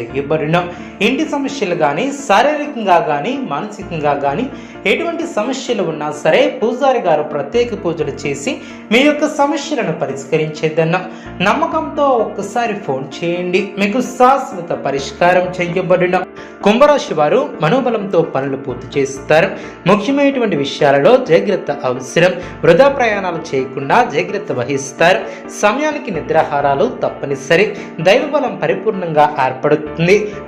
చేయబడిన ఇంటి సమస్యలు కానీ శారీరకంగా కానీ మానసికంగా కానీ ఎటువంటి సమస్యలు ఉన్నా సరే పూజారి గారు ప్రత్యేక పూజలు చేసి మీ యొక్క సమస్యలను పరిష్కరించేదన్న నమ్మకంతో ఒక్కసారి ఫోన్ చేయండి. మీకు శాశ్వత పరిష్కారం చేయబడిన కుంభరాశి వారు మనోబలంతో పనులు పూర్తి చేస్తారు. ముఖ్యమైనటువంటి విషయాలలో జాగ్రత్త అవసరం. వృధా ప్రయాణాలు చేయకుండా జాగ్రత్త వహిస్తారు. సమయానికి నిద్రాహారాలు తప్పనిసరి. దైవబలం పరిపూర్ణంగా ఏర్పడుతుంది.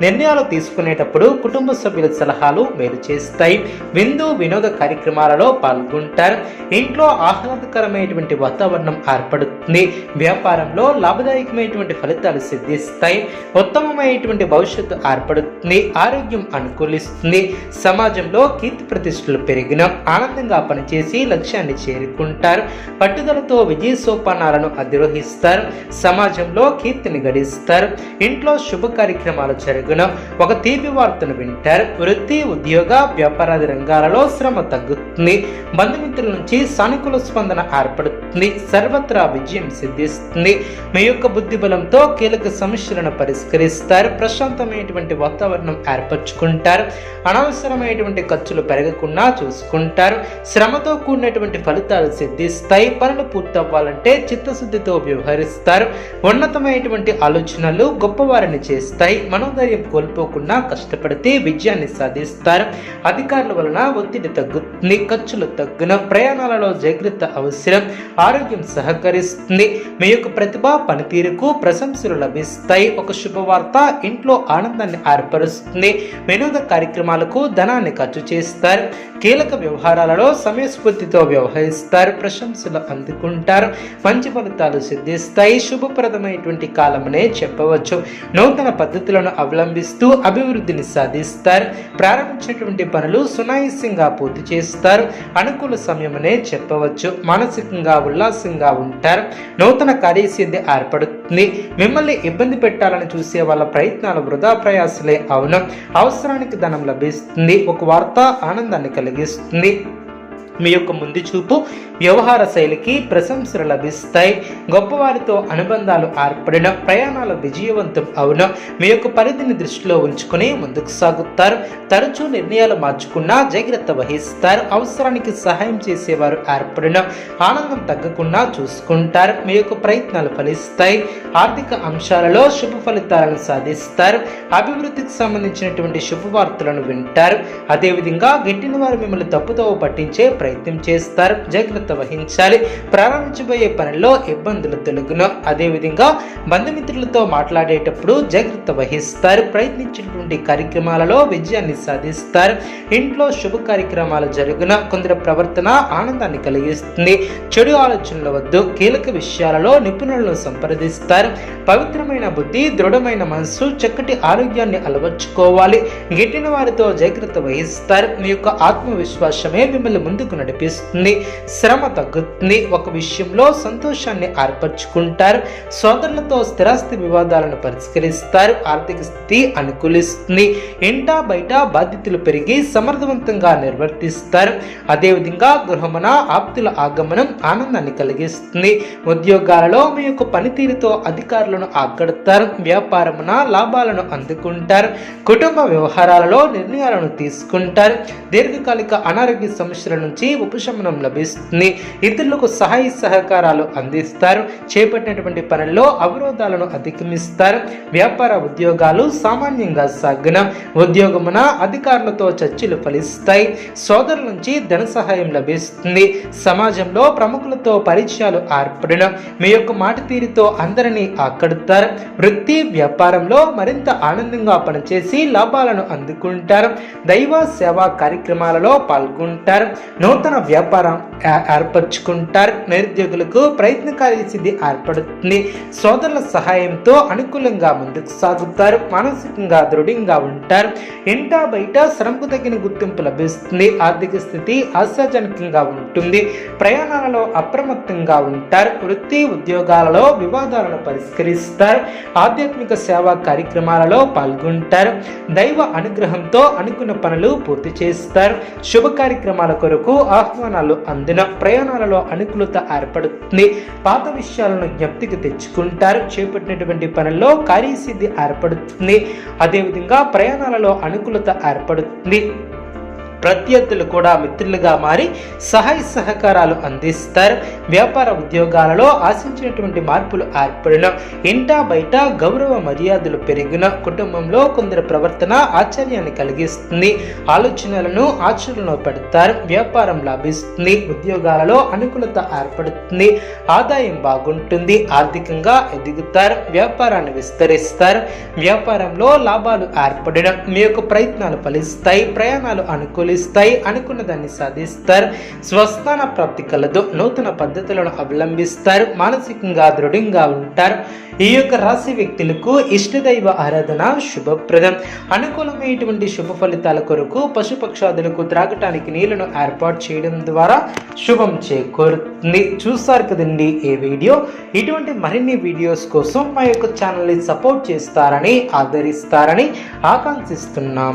నిర్ణయాలు తీసుకునేటప్పుడు కుటుంబ సభ్యుల సలహాలు మేలు చేస్తాయి. విందు వినోద కార్యక్రమాలలో పాల్గొంటారు. ఇంట్లో ఆహ్లాదకరమైనటువంటి వాతావరణం ఏర్పడుతుంది. వ్యాపారంలో లాభదాయకమైనటువంటి ఫలితాలు సిద్ధిస్తాయి. ఉత్తమమైనటువంటి భవిష్యత్తు ఏర్పడుతుంది. ఆరోగ్యం అనుకూలిస్తుంది. సమాజంలో కీర్తి ప్రతిష్టలు పెరిగిన ఆనందంగా పనిచేసి లక్ష్యాన్ని చేరుకుంటారు. పట్టుదలతో విజయ సోపానాలను అధిరోహిస్తారు. సమాజంలో కీర్తిని గడిస్తారు. ఇంట్లో శుభకార్య కార్యక్రమాలు జరుగున. ఒక తీపి వార్తను వింటారు. వృత్తి ఉద్యోగ వ్యాపారాది రంగాలలో శ్రమ తగ్గుతుంది. బంధుమిత్రుల నుంచి సానుకూల స్పందన ఏర్పడుతుంది. సర్వత్రా విజయం సిద్ధిస్తుంది. మీ యొక్క బుద్ధి బలంతో కీలక సమస్యలను పరిష్కరిస్తారు. ప్రశాంతమైనటువంటి వాతావరణం ఏర్పరచుకుంటారు. అనవసరమైనటువంటి ఖర్చులు పెరగకుండా చూసుకుంటారు. శ్రమతో కూడినటువంటి ఫలితాలు సిద్ధిస్తాయి. పనులు పూర్తవ్వాలంటే చిత్తశుద్ధితో వ్యవహరిస్తారు. ఉన్నతమైనటువంటి ఆలోచనలు గొప్పవారిని చేస్తాయి. మనోధైర్యం కోల్పోకుండా కష్టపడితే విజయాన్ని సాధిస్తారు. అధికారుల వలన ఒత్తిడి తగ్గుతుంది ఖర్చులు తగ్గున ప్రయాణాలలో జాగ్రత్త అవసరం ఆరోగ్యం సహకరిస్తుంది. మీ యొక్క ప్రతిభ పనితీరుకు ప్రశంసలు లభిస్తాయి. ఒక శుభవార్త ఇంట్లో ఆనందాన్ని ఏర్పరుస్తుంది. వినోద కార్యక్రమాలకు ధనాన్ని ఖర్చు చేస్తారు. కీలక వ్యవహారాలలో సమయస్ఫూర్తితో వ్యవహరిస్తారు. ప్రశంసలు అందుకుంటారు. మంచి ఫలితాలు సిద్ధిస్తాయి. శుభప్రదమైనటువంటి కాలమనే చెప్పవచ్చు. నూతన పద్ధతి పద్ధతులను అవలంబిస్తూ అభివృద్ధిని సాధిస్తారు. ప్రారంభించినటువంటి పనులు సునాయాసంగా పూర్తి చేస్తారు. అనుకూల సమయమనే చెప్పవచ్చు. మానసికంగా ఉల్లాసంగా ఉంటారు. నూతన కార్యసిద్ధి ఏర్పడుతుంది. మిమ్మల్ని ఇబ్బంది పెట్టాలని చూసే వాళ్ళ ప్రయత్నాలు వృధా ప్రయాసలే అవును. అవసరానికి ధనం లభిస్తుంది. ఒక వార్త ఆనందాన్ని కలిగిస్తుంది. మీ యొక్క ముందు చూపు వ్యవహార శైలికి ప్రశంసలు లభిస్తాయి. గొప్పవారితో అనుబంధాలు ఏర్పడిన ప్రయాణాలు విజయవంతం అవును. మీ యొక్క పరిధిని దృష్టిలో ఉంచుకుని ముందుకు సాగుతారు. తరచూ నిర్ణయాలు మార్చుకున్నా జాగ్రత్త వహిస్తారు. అవసరానికి సహాయం చేసేవారు ఏర్పడిన ఆనందం తగ్గకుండా చూసుకుంటారు. మీ యొక్క ప్రయత్నాలు ఫలిస్తాయి. ఆర్థిక అంశాలలో శుభ ఫలితాలను సాధిస్తారు. అభివృద్ధికి సంబంధించినటువంటి శుభవార్తలను వింటారు. అదేవిధంగా గిట్టిన వారు మిమ్మల్ని తప్పుదోవ పట్టించే ప్రయత్నం చేస్తారు. జాగ్రత్త వహించాలి. ప్రారంభించబోయే పనిలో ఇబ్బందులు తొలగును. అదేవిధంగా బంధుమిత్రులతో మాట్లాడేటప్పుడు జాగ్రత్త వహిస్తారు. ప్రయత్నించినటువంటి కార్యక్రమాలలో విజయాన్ని సాధిస్తారు. ఇంట్లో శుభ కార్యక్రమాలు జరుగున. కొందరి ప్రవర్తన ఆనందాన్ని కలిగిస్తుంది. చెడు ఆలోచనల వద్దు. కీలక విషయాలలో నిపుణులను సంప్రదిస్తారు. పవిత్రమైన బుద్ధి దృఢమైన మనస్సు చక్కటి ఆరోగ్యాన్ని అలవర్చుకోవాలి. గిట్టిన వారితో జాగ్రత్త వహిస్తారు. మీ యొక్క ఆత్మవిశ్వాసమే మిమ్మల్ని ముందుకు నడిపిస్తుంది శ్రమ తగ్గుతుంది. ఒక విషయంలో సంతోషాన్ని ఏర్పరచుకుంటారు సోదరులతో స్థిరాస్తి వివాదాలను పరిష్కరిస్తారు ఆర్థిక స్థితి అనుకూలిస్తుంది. ఇంటా బయట బాధ్యతలు పెరిగి సమర్థవంతంగా నిర్వర్తిస్తారు. అదేవిధంగా గృహమున ఆప్తుల ఆగమనం ఆనందాన్ని కలిగిస్తుంది. ఉద్యోగాలలో మీ యొక్క పనితీరుతో అధికారులను ఆకడతారు వ్యాపారమున లాభాలను అందుకుంటారు కుటుంబ వ్యవహారాలలో నిర్ణయాలను తీసుకుంటారు. దీర్ఘకాలిక అనారోగ్య సమస్యల నుంచి ఉపశమనం లభిస్తుంది. ఇతరులకు సహాయ సహకారాలు అందిస్తారు. చేపట్టినటువంటి పనుల్లో అవరోధాలను అధిగమిస్తారు. వ్యాపార ఉద్యోగాలు సామాన్యంగా సాగున. ఉద్యోగమున అధికారులతో చర్చలు ఫలిస్తాయి. సోదరుల నుంచి ధన సహాయం లభిస్తుంది. సమాజంలో ప్రముఖులతో పరిచయాలు ఏర్పడిన. మీ యొక్క మాట తీరుతో అందరినీ ఆకడుతారు వృత్తి వ్యాపారంలో మరింత ఆనందంగా పనిచేసి లాభాలను అందుకుంటారు. దైవ సేవా కార్యక్రమాలలో పాల్గొంటారు. నూతన వ్యాపారం ఏ- ఏర్పరచుకుంటారు. నిరుద్యోగులకు ప్రయత్నకారి సిద్ధి ఏర్పడుతుంది. సోదరుల సహాయంతో అనుకూలంగా ముందుకు సాగుతారు. మానసికంగా దృఢంగా ఉంటారు. ఇంటా బయట శ్రమకు తగిన గుర్తింపు లభిస్తుంది. ఆర్థిక స్థితి ఆశాజనకంగా ఉంటుంది. ప్రయాణాలలో అప్రమత్తంగా ఉంటారు. వృత్తి ఉద్యోగాలలో వివాదాలను పరిష్కరిస్తారు. ఆధ్యాత్మిక సేవా కార్యక్రమాలలో పాల్గొంటారు. దైవ అనుగ్రహంతో అనుకున్న పనులు పూర్తి చేస్తారు. శుభ కార్యక్రమాల కొరకు ఆహ్వానాలు అందిన ప్రయాణాలలో అనుకూలత ఏర్పడుతుంది. పాత విషయాలను జ్ఞప్తికి తెచ్చుకుంటారు. చేపట్టినటువంటి పనుల్లో కార్యసిద్ధి ఏర్పడుతుంది. అదేవిధంగా ప్రయాణాలలో అనుకూలత ఏర్పడుతుంది. ప్రత్యర్థులు కూడా మిత్రులుగా మారి సహాయ సహకారాలు అందిస్తారు. వ్యాపార ఉద్యోగాలలో ఆశించినటువంటి మార్పులు ఏర్పడిన ఇంటా బయట గౌరవ మర్యాదలు పెరిగిన కుటుంబంలో కొందరి ప్రవర్తన ఆశ్చర్యాన్ని కలిగిస్తుంది. ఆలోచనలను ఆచరణలో పెడతారు. వ్యాపారం లాభిస్తుంది. ఉద్యోగాలలో అనుకూలత ఏర్పడుతుంది. ఆదాయం బాగుంటుంది. ఆర్థికంగా ఎదుగుతారు. వ్యాపారాన్ని విస్తరిస్తారు. వ్యాపారంలో లాభాలు ఏర్పడడం మీ యొక్క ప్రయత్నాలు ఫలిస్తాయి. ప్రయాణాలు అనుకూలి అనుకున్న దాన్ని సాధిస్తారు. స్వస్థాన ప్రాప్తి కలదు నూతన పద్ధతులను అవలంబిస్తారు మానసికంగా దృఢంగా ఉంటారు. ఈ యొక్క రాశి వ్యక్తులకు ఇష్టదైవ ఆరాధన శుభప్రదం. అనుకూలమైనటువంటి శుభ ఫలితాల కొరకు పశుపక్షాదులకు త్రాగటానికి నీళ్ళను ఏర్పాటు చేయడం ద్వారా శుభం చేకూరుతుంది. చూస్తారు కదండి ఈ వీడియో? ఇటువంటి మరిన్ని వీడియోస్ కోసం మా యొక్క ఛానల్ని సపోర్ట్ చేస్తారని ఆదరిస్తారని ఆకాంక్షిస్తున్నాం.